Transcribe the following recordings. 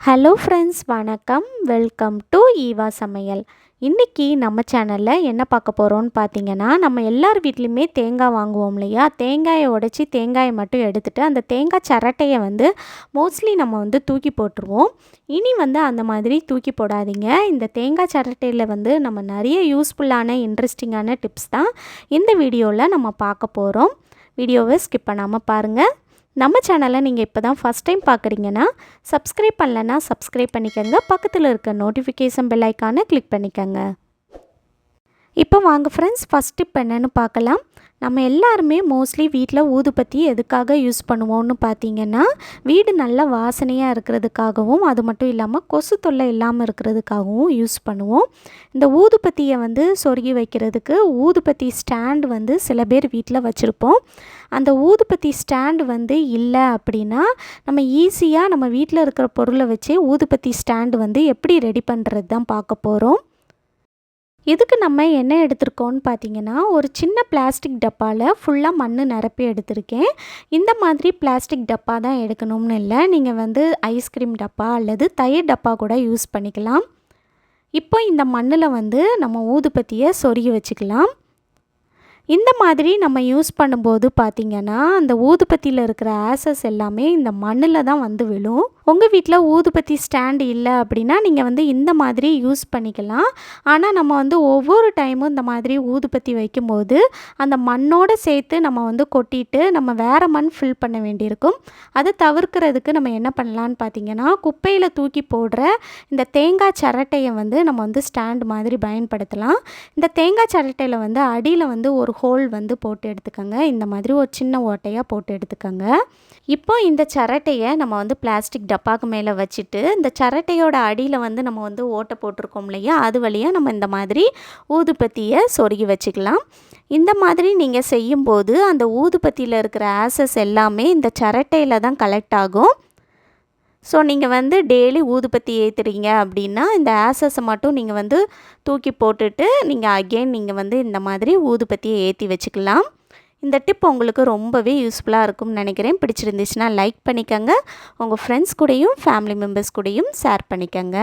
Hello friends வணக்கம். Welcome to Eva சமையல் இன்றைக்கி நம்ம சேனலில் என்ன பார்க்க போகிறோம்னு பார்த்தீங்கன்னா நம்ம எல்லார் வீட்லேயுமே தேங்காய் வாங்குவோம் இல்லையா? தேங்காயை உடச்சி தேங்காயை மட்டும் எடுத்துகிட்டு அந்த தேங்காய் சரட்டையை வந்து மோஸ்ட்லி நம்ம வந்து தூக்கி போட்டுருவோம். இனி வந்து அந்த மாதிரி தூக்கி போடாதீங்க. இந்த தேங்காய் சரட்டையில் வந்து நம்ம நிறைய யூஸ்ஃபுல்லான இன்ட்ரெஸ்டிங்கான டிப்ஸ் தான் இந்த வீடியோவில் நம்ம பார்க்க போகிறோம் வீடியோவை ஸ்கிப் பண்ணாமல் பாருங்கள் நம்ம சேனலை நீங்கள் இப்போ தான் ஃபஸ்ட் டைம் பார்க்குறீங்கன்னா சப்ஸ்கிரைப் பண்ணலன்னா சப்ஸ்கிரைப் பண்ணிக்கோங்க. பக்கத்தில் இருக்க நோட்டிஃபிகேஷன் பெல் ஐக்கானை கிளிக் பண்ணிக்கோங்க. இப்போ வாங்க ஃப்ரெண்ட்ஸ் ஃபஸ்ட் டிப் என்னென்னு பார்க்கலாம். நம்ம எல்லாருமே மோஸ்ட்லி வீட்டில் ஊதுபத்தி எதுக்காக யூஸ் பண்ணுவோம்னு பார்த்தீங்கன்னா வீடு நல்லா வாசனையாக இருக்கிறதுக்காகவும் அது மட்டும் இல்லாமல் கொசு தொல்லை இல்லாமல் இருக்கிறதுக்காகவும் யூஸ் பண்ணுவோம். இந்த ஊதுபத்தியை வந்து சொருகி வைக்கிறதுக்கு ஊதுபத்தி ஸ்டாண்ட் வந்து சில பேர் வீட்டில் வச்சுருப்போம். அந்த ஊதுபத்தி ஸ்டாண்டு வந்து இல்லை அப்படின்னா நம்ம ஈஸியாக நம்ம வீட்டில் இருக்கிற பொருளை வச்சு ஊதுபத்தி ஸ்டாண்டு வந்து எப்படி ரெடி பண்ணுறது தான் பார்க்க போகிறோம் இதுக்கு நம்ம என்ன எடுத்திருக்கோம்னு பார்த்தீங்கன்னா ஒரு சின்ன பிளாஸ்டிக் டப்பாவில் ஃபுல்லாக மண் நிரப்பி எடுத்திருக்கேன். இந்த மாதிரி பிளாஸ்டிக் டப்பா தான் எடுக்கணும்னு இல்லை. நீங்கள் வந்து ஐஸ்கிரீம் டப்பா அல்லது தயிர் டப்பா கூட யூஸ் பண்ணிக்கலாம். இப்போ இந்த மண்ணில் வந்து நம்ம ஊதுபத்தியை சொருகி வச்சுக்கலாம். இந்த மாதிரி நம்ம யூஸ் பண்ணும்போது பார்த்திங்கன்னா அந்த ஊதுபத்தியில் இருக்கிற ஆசஸ் எல்லாமே இந்த மண்ணில் தான் வந்து விழும். உங்கள் வீட்டில் ஊதுபத்தி ஸ்டாண்டு இல்லை அப்படின்னா நீங்கள் வந்து இந்த மாதிரி யூஸ் பண்ணிக்கலாம். ஆனால் நம்ம வந்து ஒவ்வொரு டைமும் இந்த மாதிரி ஊதுபத்தி வைக்கும்போது அந்த மண்ணோடு சேர்த்து நம்ம வந்து கொட்டிட்டு நம்ம வேறு மண் ஃபில் பண்ண வேண்டியிருக்கும். அதை தவிர்க்கிறதுக்கு நம்ம என்ன பண்ணலான்னு பார்த்தீங்கன்னா குப்பையில் தூக்கி போடுற இந்த தேங்காய் சரட்டையை வந்து நம்ம வந்து ஸ்டாண்ட் மாதிரி பயன்படுத்தலாம். இந்த தேங்காய் சரட்டையில் வந்து அடியில் வந்து ஒரு ஹோல் வந்து போட்டு எடுத்துக்கோங்க. இந்த மாதிரி ஒரு சின்ன ஓட்டையாக போட்டு எடுத்துக்கோங்க. இப்போ இந்த சரட்டையை நம்ம வந்து பிளாஸ்டிக் டப்பாக்கு மேலே வச்சுட்டு இந்த சரட்டையோட அடியில் வந்து நம்ம வந்து ஓட்டை போட்டிருக்கோம் இல்லையா? அது வழியாக நம்ம இந்த மாதிரி ஊதுபத்தியை சொருகி வச்சுக்கலாம். இந்த மாதிரி நீங்கள் செய்யும்போது அந்த ஊதுபத்தியில் இருக்கிற ஆசஸ் எல்லாமே இந்த சரட்டையில் தான் கலெக்ட் ஆகும். ஸோ நீங்கள் வந்து டெய்லி ஊதுபத்தி ஏற்றுறீங்க அப்படின்னா இந்த ஆசஸை மட்டும் நீங்கள் வந்து தூக்கி போட்டுட்டு நீங்கள் அகெயின் நீங்கள் வந்து இந்த மாதிரி ஊதுபத்தியை ஏற்றி வச்சுக்கலாம். இந்த டிப் உங்களுக்கு ரொம்பவே யூஸ்ஃபுல்லாக இருக்கும்னு நினைக்கிறேன். பிடிச்சிருந்துச்சுன்னா லைக் பண்ணிக்கோங்க. உங்கள் ஃப்ரெண்ட்ஸ் கூடயும் ஃபேமிலி மெம்பர்ஸ் கூடயும் ஷேர் பண்ணிக்கோங்க.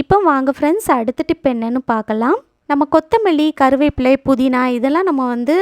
இப்போ வாங்க ஃப்ரெண்ட்ஸ் அடுத்த டிப் என்னென்னு பார்க்கலாம். நம்ம கொத்தமல்லி கருவேப்பிலை புதினா இதெல்லாம் நம்ம வந்து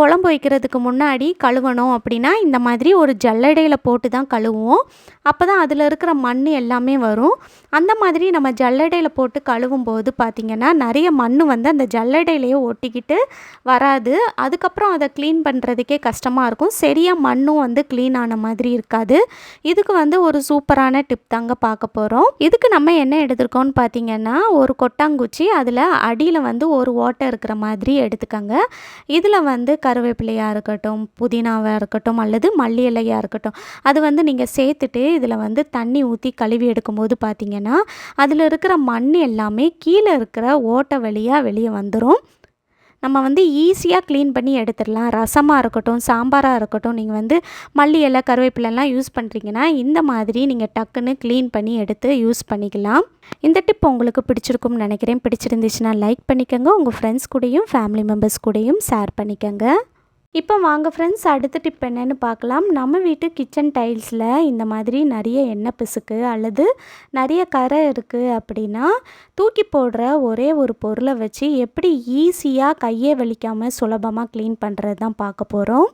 குழம்பு வைக்கிறதுக்கு முன்னாடி கழுவணும் அப்படின்னா இந்த மாதிரி ஒரு ஜல்லடையில் போட்டு தான் கழுவுவோம். அப்போ தான் அதில் இருக்கிற மண் எல்லாமே வரும். அந்த மாதிரி நம்ம ஜல்லடையில் போட்டு கழுவும் போது பார்த்திங்கன்னா நிறைய மண் வந்து அந்த ஜல்லடையிலையே ஒட்டிக்கிட்டு வராது. அதுக்கப்புறம் அதை க்ளீன் பண்ணுறதுக்கே கஷ்டமாக இருக்கும். சரியாக மண்ணும் வந்து க்ளீன் ஆன மாதிரி இருக்காது. இதுக்கு வந்து ஒரு சூப்பரான டிப் தாங்க பார்க்க போகிறோம் இதுக்கு நம்ம என்ன எடுத்திருக்கோம்னு பார்த்தீங்கன்னா ஒரு கொட்டாங்குச்சி அதில் அடியில் வந்து ஒரு ஓட்டை இருக்கிற மாதிரி எடுத்துக்கோங்க. இதில் வந்து கருவேப்பிலையாக இருக்கட்டும் புதினாவாக இருக்கட்டும் அல்லது மல்லி இலையாக இருக்கட்டும் அது வந்து நீங்கள் சேர்த்துட்டு இதில் வந்து தண்ணி ஊற்றி கழுவி எடுக்கும்போது பார்த்தீங்கன்னா அதில் இருக்கிற மண் எல்லாமே கீழே இருக்கிற ஓட்டை வழியாக வெளியே வந்துடும் நம்ம வந்து ஈஸியாக க்ளீன் பண்ணி எடுத்துடலாம். ரசமாக இருக்கட்டும் சாம்பாராக இருக்கட்டும் நீங்கள் வந்து மல்லி இலை கருவேப்பிலெல்லாம் யூஸ் பண்ணுறீங்கன்னா இந்த மாதிரி நீங்கள் டக்குன்னு க்ளீன் பண்ணி எடுத்து யூஸ் பண்ணிக்கலாம். இந்த டிப் உங்களுக்கு பிடிச்சிருக்கும்னு நினைக்கிறேன். பிடிச்சிருந்துச்சுன்னா லைக் பண்ணிக்கோங்க. உங்கள் ஃப்ரெண்ட்ஸ் கூடயும் ஃபேமிலி மெம்பர்ஸ் கூடயும் ஷேர் பண்ணிக்கோங்க. இப்போ வாங்க ஃப்ரெண்ட்ஸ் அடுத்த டிப் என்னென்னு பார்க்கலாம். நம்ம வீட்டு கிச்சன் டைல்ஸில் இந்த மாதிரி நிறைய எண்ணெய் பிசுக்கு அல்லது நிறைய கரை இருக்குது அப்படின்னா தூக்கி போடுற ஒரே ஒரு பொருளை வச்சு எப்படி ஈஸியாக கையே வலிக்காமல் சுலபமாக க்ளீன் பண்ணுறது தான் பார்க்க போகிறோம்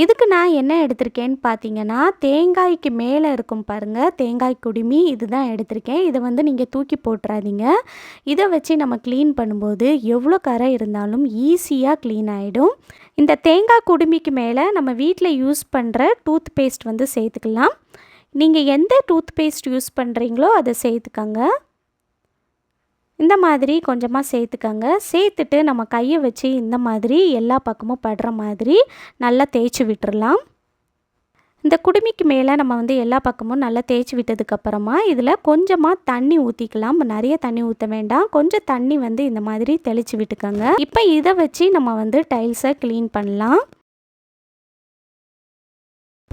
இதுக்கு நான் என்ன எடுத்திருக்கேன்னு பார்த்தீங்கன்னா தேங்காய்க்கு மேலே இருக்கும் பாருங்கள் தேங்காய் குடுமி இதுதான் எடுத்திருக்கேன். இதை வந்து நீங்கள் தூக்கி போட்டுறாதீங்க. இதை வச்சு நம்ம க்ளீன் பண்ணும்போது எவ்வளோ கரை இருந்தாலும் ஈஸியாக க்ளீன் ஆகிடும் இந்த தேங்காய் குடுமிக்கு மேலே நம்ம வீட்டில் யூஸ் பண்ணுற டூத் பேஸ்ட் வந்து சேர்த்துக்கலாம். நீங்கள் எந்த டூத் பேஸ்ட் யூஸ் பண்ணுறீங்களோ அதை சேர்த்துக்கோங்க. இந்த மாதிரி கொஞ்சமாக சேர்த்துக்கங்க. சேர்த்துட்டு நம்ம கையை வச்சு இந்த மாதிரி எல்லா பக்கமும் படுற மாதிரி நல்லா தேய்ச்சி விட்டுறலாம். இந்த குடுமிக்கு மேலே நம்ம வந்து எல்லா பக்கமும் நல்லா தேய்ச்சி விட்டதுக்கப்புறமா இதில் கொஞ்சமாக தண்ணி ஊற்றிக்கலாம் நிறைய தண்ணி ஊற்ற வேண்டாம். கொஞ்சம் தண்ணி வந்து இந்த மாதிரி தெளித்து விட்டுக்கோங்க. இப்போ இதை வச்சு நம்ம வந்து டைல்ஸை க்ளீன் பண்ணலாம்.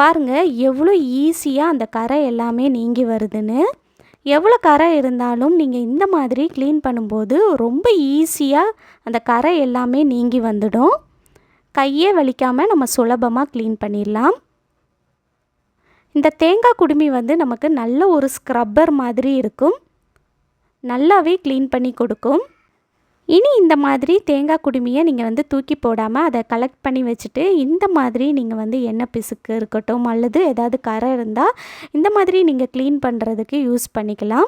பாருங்கள் எவ்வளோ ஈஸியாக அந்த கரை எல்லாமே நீங்கி வருதுன்னு. எவ்வளோ கரை இருந்தாலும் நீங்கள் இந்த மாதிரி க்ளீன் பண்ணும்போது ரொம்ப ஈஸியாக அந்த கரை எல்லாமே நீங்கி வந்துடும். கையே வலிக்காமல் நம்ம சுலபமாக க்ளீன் பண்ணிடலாம். இந்த தேங்காய் குடுமி வந்து நமக்கு நல்ல ஒரு ஸ்க்ரப்பர் மாதிரி இருக்கும். நல்லாவே க்ளீன் பண்ணி கொடுக்கும். இனி இந்த மாதிரி தேங்காய் குடுமியை நீங்கள் வந்து தூக்கி போடாமல் அதை கலெக்ட் பண்ணி வச்சுட்டு இந்த மாதிரி நீங்கள் வந்து எண்ணெய் பிசுக்கு இருக்கட்டும் அல்லது ஏதாவது கரை இருந்தால் இந்த மாதிரி நீங்கள் க்ளீன் பண்ணுறதுக்கு யூஸ் பண்ணிக்கலாம்.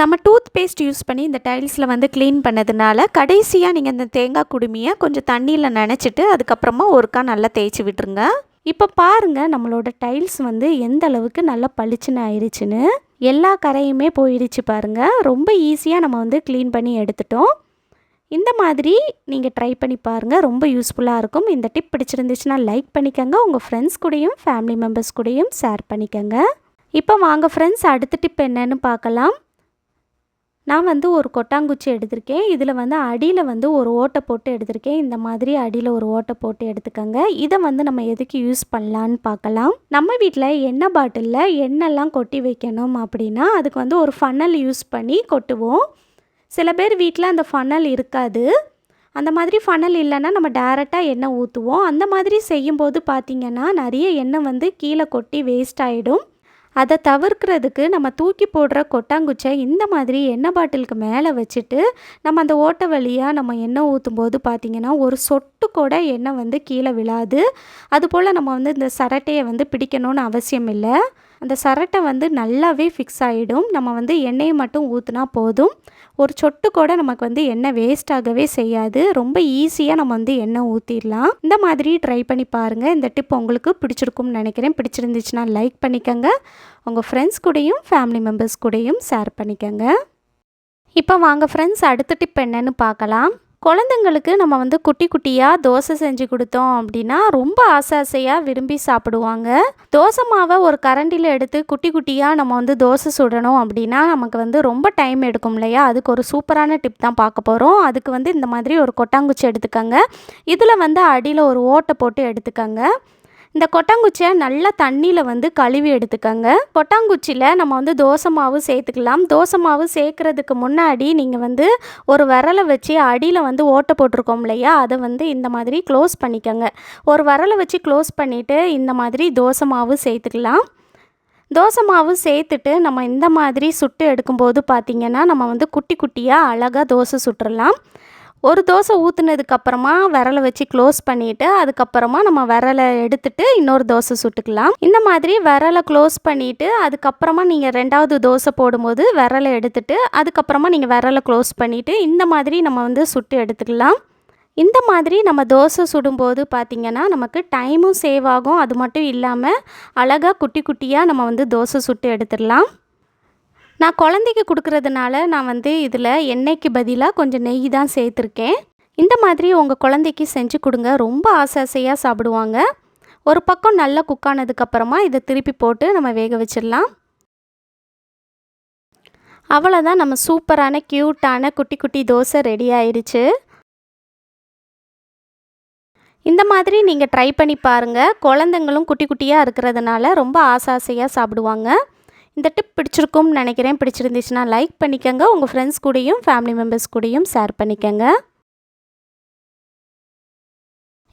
நம்ம டூத் பேஸ்ட் யூஸ் பண்ணி இந்த டைல்ஸில் வந்து க்ளீன் பண்ணதுனால கடைசியாக நீங்கள் இந்த தேங்காய் குடுமியை கொஞ்சம் தண்ணியில் நினச்சிட்டு அதுக்கப்புறமா ஒருக்கா நல்லா தேய்ச்சி விட்டுருங்க. இப்போ பாருங்கள் நம்மளோட டைல்ஸ் வந்து எந்த அளவுக்கு நல்லா பளிச்சுன்னு ஆயிடுச்சுன்னு எல்லா கரையுமே போயிடுச்சு பாருங்கள் ரொம்ப ஈஸியாக நம்ம வந்து க்ளீன் பண்ணி எடுத்துட்டோம். இந்த மாதிரி நீங்கள் ட்ரை பண்ணி பாருங்கள் ரொம்ப யூஸ்ஃபுல்லாக இருக்கும். இந்த டிப் பிடிச்சிருந்துச்சுன்னா லைக் பண்ணிக்கோங்க. உங்கள் ஃப்ரெண்ட்ஸ் கூடயும் ஃபேமிலி மெம்பர்ஸ் கூடயும் ஷேர் பண்ணிக்கோங்க. இப்போ வாங்க ஃப்ரெண்ட்ஸ் அடுத்த டிப் என்னன்னு பார்க்கலாம். நான் வந்து ஒரு கொட்டாங்குச்சி எடுத்திருக்கேன். இதில் வந்து அடியில் வந்து ஒரு ஓட்டை போட்டு எடுத்திருக்கேன். இந்த மாதிரி அடியில் ஒரு ஓட்டை போட்டு எடுத்துக்கோங்க. இதை வந்து நம்ம எதுக்கு யூஸ் பண்ணலான்னு பார்க்கலாம். நம்ம வீட்டில் எண்ணெய் பாட்டிலில் எண்ணெய்லாம் கொட்டி வைக்கணும் அப்படின்னா அதுக்கு வந்து ஒரு ஃபனல் யூஸ் பண்ணி கொட்டுவோம். சில பேர் வீட்டில் அந்த ஃபனல் இருக்காது. அந்த மாதிரி ஃபனல் இல்லைன்னா நம்ம டேரெக்டாக எண்ணெய் ஊற்றுவோம் அந்த மாதிரி செய்யும்போது பார்த்திங்கன்னா நிறைய எண்ணெய் வந்து கீழே கொட்டி வேஸ்ட் ஆகிடும் அதை தவிர்க்கிறதுக்கு நம்ம தூக்கி போடுற கொட்டாங்குச்சை இந்த மாதிரி எண்ணெய் பாட்டிலுக்கு மேலே வச்சுட்டு நம்ம அந்த ஓட்டை வழியாக நம்ம எண்ணெய் ஊற்றும் போது பார்த்திங்கன்னா ஒரு சொட்டு கூட எண்ணெய் வந்து கீழே விழாது. அதுபோல் நம்ம வந்து இந்த சரட்டையை வந்து பிடிக்கணும்னு அவசியம் இல்லை. அந்த சரட்டை வந்து நல்லாவே ஃபிக்ஸ் ஆகிடும் நம்ம வந்து எண்ணெயை மட்டும் ஊற்றினா போதும். ஒரு சொட்டு கூட நமக்கு வந்து எண்ணெய் வேஸ்ட் ஆகவே செய்யாது. ரொம்ப ஈஸியாக நம்ம வந்து எண்ணெய் ஊற்றிடலாம் இந்த மாதிரி ட்ரை பண்ணி பாருங்கள் இந்த டிப் உங்களுக்கு பிடிச்சிருக்கும்னு நினைக்கிறேன். பிடிச்சிருந்துச்சுன்னா லைக் பண்ணிக்கோங்க. உங்கள் ஃப்ரெண்ட்ஸ் கூடயும் ஃபேமிலி மெம்பர்ஸ் கூடயும் ஷேர் பண்ணிக்கோங்க. இப்போ வாங்க ஃப்ரெண்ட்ஸ் அடுத்த டிப் என்னன்னு பார்க்கலாம். குழந்தைங்களுக்கு நம்ம வந்து குட்டி குட்டியாக தோசை செஞ்சு கொடுத்தோம் அப்படின்னா ரொம்ப ஆசை ஆசையாக விரும்பி சாப்பிடுவாங்க. தோசை மாவை ஒரு கரண்டியில் எடுத்து குட்டி குட்டியாக நம்ம வந்து தோசை சுடணும் அப்படின்னா நமக்கு வந்து ரொம்ப டைம் எடுக்கும் இல்லையா? அதுக்கு ஒரு சூப்பரான டிப் தான் பார்க்க போகிறோம் அதுக்கு வந்து இந்த மாதிரி ஒரு கொட்டாங்குச்சி எடுத்துக்கோங்க. இதில் வந்து அடியில் ஒரு ஓட்டை போட்டு எடுத்துக்கோங்க. இந்த கொட்டாங்குச்சியை நல்லா தண்ணியில் வந்து கழுவி எடுத்துக்கோங்க. கொட்டாங்குச்சியில் நம்ம வந்து தோசை மாவு சேர்த்துக்கலாம். தோசை மாவு சேர்க்குறதுக்கு முன்னாடி நீங்கள் வந்து ஒரு விரலை வச்சு அடியில் வந்து ஓட்டை போட்டிருக்கோம் இல்லையா? அதை வந்து இந்த மாதிரி க்ளோஸ் பண்ணிக்கோங்க. ஒரு விரலை வச்சு க்ளோஸ் பண்ணிவிட்டு இந்த மாதிரி தோசை மாவு சேர்த்துக்கலாம். தோசை மாவு சேர்த்துட்டு நம்ம இந்த மாதிரி சுட்டு எடுக்கும்போது பார்த்திங்கன்னா நம்ம வந்து குட்டி குட்டியாக அழகாக தோசை சுட்டுறலாம். ஒரு தோசை ஊற்றுனதுக்கப்புறமா விரலை வச்சு க்ளோஸ் பண்ணிவிட்டு அதுக்கப்புறமா நம்ம விரலை எடுத்துட்டு இன்னொரு தோசை சுட்டுக்கலாம். இந்த மாதிரி விரலை க்ளோஸ் பண்ணிவிட்டு அதுக்கப்புறமா நீங்கள் ரெண்டாவது தோசை போடும்போது விரலை எடுத்துட்டு அதுக்கப்புறமா நீங்கள் விரலை க்ளோஸ் பண்ணிவிட்டு இந்த மாதிரி நம்ம வந்து சுட்டு எடுத்துக்கலாம். இந்த மாதிரி நம்ம தோசை சுடும்போது பார்த்திங்கன்னா நமக்கு டைமும் சேவ் ஆகும். அது மட்டும் இல்லாமல் அழகாக குட்டி குட்டியாக நம்ம வந்து தோசை சுட்டு எடுத்துடலாம். நான் குழந்தைக்கு கொடுக்குறதுனால நான் வந்து இதில் எண்ணெய்க்கு பதிலாக கொஞ்சம் நெய் தான் சேர்த்துருக்கேன். இந்த மாதிரி உங்கள் குழந்தைக்கு செஞ்சு கொடுங்க. ரொம்ப ஆசை ஆசையாக சாப்பிடுவாங்க. ஒரு பக்கம் நல்லா குக் ஆனதுக்கப்புறமா இதை திருப்பி போட்டு நம்ம வேக வச்சிடலாம். அவ்வளோதான் நம்ம சூப்பரான க்யூட்டான குட்டி குட்டி தோசை ரெடி ஆயிடுச்சு. இந்த மாதிரி நீங்கள் ட்ரை பண்ணி பாருங்கள் குழந்தைங்களும் குட்டி குட்டியாக இருக்கிறதுனால ரொம்ப ஆசை ஆசையாக சாப்பிடுவாங்க. இந்த டிப் பிடிச்சிருக்கும்னு நினைக்கிறேன். பிடிச்சிருந்துச்சுன்னா லைக் பண்ணிக்கோங்க. உங்கள் ஃப்ரெண்ட்ஸ் கூடயும் ஃபேமிலி மெம்பர்ஸ் கூடயும் ஷேர் பண்ணிக்கோங்க.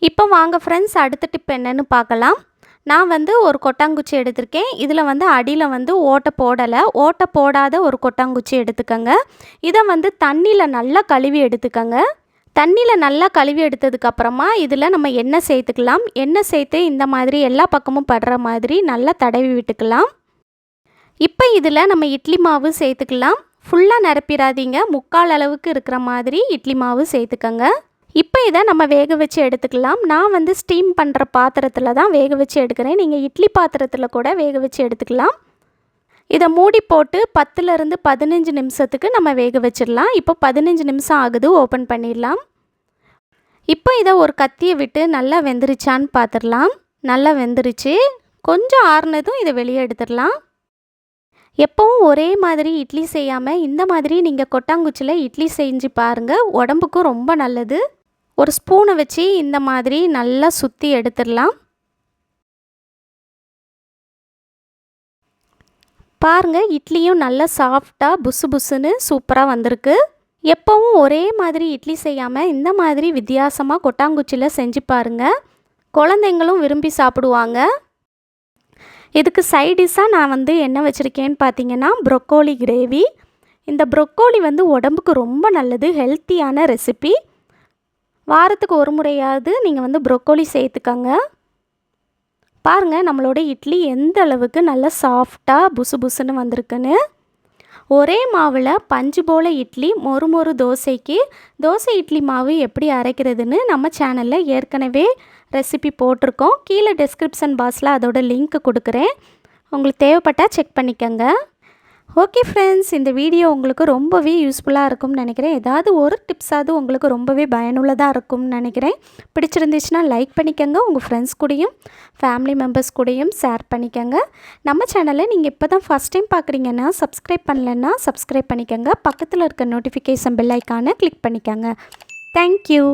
இப்போ வாங்க ஃப்ரெண்ட்ஸ் அடுத்த டிப் என்னென்னு பார்க்கலாம். நான் வந்து ஒரு கொட்டாங்குச்சி எடுத்திருக்கேன். இதில் வந்து அடியில் வந்து ஓட்டை போடலை. ஓட்டை போடாத ஒரு கொட்டாங்குச்சி எடுத்துக்கோங்க. இதை வந்து தண்ணியில் நல்லா கழுவி எடுத்துக்கோங்க. தண்ணியில் நல்லா கழுவி எடுத்ததுக்கப்புறமா இதில் நம்ம எண்ணெய் சேர்த்துக்கலாம். எண்ணெய் சேர்த்து இந்த மாதிரி எல்லா பக்கமும் படுற மாதிரி நல்லா தடவி விட்டுக்கலாம். இப்போ இதில் நம்ம இட்லி மாவு சேர்த்துக்கலாம். ஃபுல்லாக நிரப்பிடாதீங்க. முக்கால் அளவுக்கு இருக்கிற மாதிரி இட்லி மாவு சேர்த்துக்கோங்க. இப்போ இதை நம்ம வேக வச்சு எடுத்துக்கலாம். நான் வந்து ஸ்டீம் பண்ணுற பாத்திரத்தில் தான் வேக வச்சு எடுக்கிறேன். நீங்கள் இட்லி பாத்திரத்தில் கூட வேக வச்சு எடுத்துக்கலாம். இதை மூடி போட்டு பத்துலேருந்து பதினஞ்சு நிமிஷத்துக்கு நம்ம வேக வச்சிடலாம். இப்போ பதினஞ்சு நிமிஷம் ஆகுது. ஓப்பன் பண்ணிடலாம். இப்போ இதை ஒரு கத்தியை விட்டு நல்லா வெந்துருச்சான்னு பார்த்துடலாம். நல்லா வெந்துருச்சு. கொஞ்சம் ஆறுனதும் இதை வெளியே எடுத்துடலாம். எப்போவும் ஒரே மாதிரி இட்லி செய்யாமல் இந்த மாதிரி நீங்கள் கொட்டாங்குச்சியில் இட்லி செஞ்சு பாருங்கள் உடம்புக்கும் ரொம்ப நல்லது. ஒரு ஸ்பூனை வச்சு இந்த மாதிரி நல்லா சுற்றி எடுத்துடலாம். பாருங்கள் இட்லியும் நல்லா சாஃப்டாக புசு புசுன்னு சூப்பராக வந்திருக்கு. எப்போவும் ஒரே மாதிரி இட்லி செய்யாமல் இந்த மாதிரி வித்தியாசமாக கொட்டாங்குச்சியில் செஞ்சு பாருங்கள் குழந்தைங்களும் விரும்பி சாப்பிடுவாங்க. இதுக்கு சைடிஷாக நான் வந்து என்ன வச்சுருக்கேன்னு பார்த்தீங்கன்னா ப்ரொக்கோலி கிரேவி இந்த ப்ரொக்கோலி வந்து உடம்புக்கு ரொம்ப நல்லது ஹெல்த்தியான ரெசிபி வாரத்துக்கு ஒரு முறையாவது நீங்கள் வந்து ப்ரொக்கோலி சேர்த்துக்கங்க. பாருங்கள் நம்மளோட இட்லி எந்த அளவுக்கு நல்லா சாஃப்டாக புசு புசுன்னு வந்திருக்குன்னு. ஒரே மாவில் பஞ்சு போல் இட்லி மொறு மொறு தோசைக்கு. தோசை இட்லி மாவு எப்படி அரைக்கிறதுன்னு நம்ம சேனலில் ஏற்கனவே ரெசிபி போட்டிருக்கோம். கீழே டெஸ்கிரிப்ஷன் பாக்ஸில் அதோட லிங்க் கொடுக்குறேன். உங்களுக்கு தேவைப்பட்டால் செக் பண்ணிக்கோங்க. ஓகே ஃப்ரெண்ட்ஸ் இந்த வீடியோ உங்களுக்கு ரொம்பவே யூஸ்ஃபுல்லாக இருக்கும்னு நினைக்கிறேன். ஏதாவது ஒரு டிப்ஸாவது உங்களுக்கு ரொம்பவே பயனுள்ளதாக இருக்கும்னு நினைக்கிறேன். பிடிச்சிருந்துச்சுன்னா லைக் பண்ணிக்கோங்க. உங்கள் ஃப்ரெண்ட்ஸ் கூடயும் ஃபேமிலி மெம்பர்ஸ் கூடயும் ஷேர் பண்ணிக்கோங்க. நம்ம சேனலை நீங்கள் இப்போ தான் ஃபஸ்ட் டைம் பார்க்குறீங்கன்னா சப்ஸ்கிரைப் பண்ணலன்னா சப்ஸ்கிரைப் பண்ணிக்கோங்க. பக்கத்தில் இருக்க நோட்டிஃபிகேஷன் பெல் ஐக்கானை கிளிக் பண்ணிக்கோங்க. Thank you